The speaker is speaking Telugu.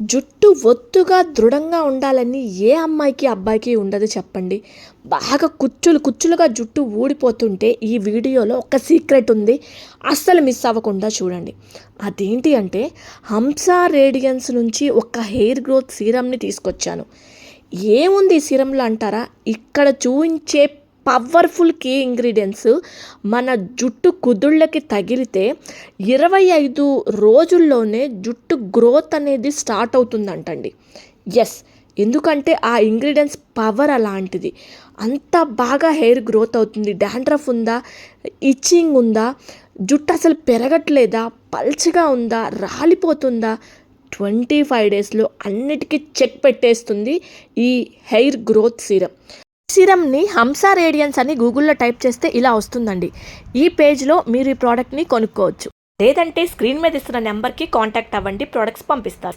జుట్టు ఒత్తుగా దృఢంగా ఉండాలని ఏ అమ్మాయికి అబ్బాయికి ఉండదు చెప్పండి. బాగా కుచ్చులు కుచ్చులుగా జుట్టు ఊడిపోతుంటే ఈ వీడియోలో ఒక సీక్రెట్ ఉంది. అస్సలు మిస్ అవ్వకుండా చూడండి. అదేంటి అంటే హంస రేడియన్స్ నుంచి ఒక హెయిర్ గ్రోత్ సీరమ్ని తీసుకొచ్చాను. ఏముంది ఈ సీరంలో అంటారా? ఇక్కడ చూపించే పవర్ఫుల్ కీ ఇంగ్రీడియంట్స్ మన జుట్టు కుదుళ్ళకి తగిలితే ఇరవై ఐదు రోజుల్లోనే జుట్టు గ్రోత్ అనేది స్టార్ట్ అవుతుందంటండి. ఎస్ ఎందుకంటే ఆ ఇంగ్రీడియంట్స్ పవర్ అలాంటిది. అంత బాగా హెయిర్ గ్రోత్ అవుతుంది. డాండ్రఫ్ ఉందా? ఇచ్చింగ్ ఉందా? జుట్టు అసలు పెరగట్లేదా? పల్చగా ఉందా? రాలిపోతుందా? ట్వంటీ ఫైవ్ డేస్లో అన్నిటికీ చెక్ పెట్టేస్తుంది ఈ హెయిర్ గ్రోత్ సీరం సీరమ్ని హంస రేడియన్స్ అని గూగుల్లో టైప్ చేస్తే ఇలా వస్తుందండి. ఈ పేజ్లో మీరు ఈ ప్రోడక్ట్ని కొనుక్కోవచ్చు. లేదంటే స్క్రీన్ మీద ఇస్తున్న నెంబర్కి కాంటాక్ట్ అవ్వండి ప్రోడక్ట్స్ పంపిస్తారు.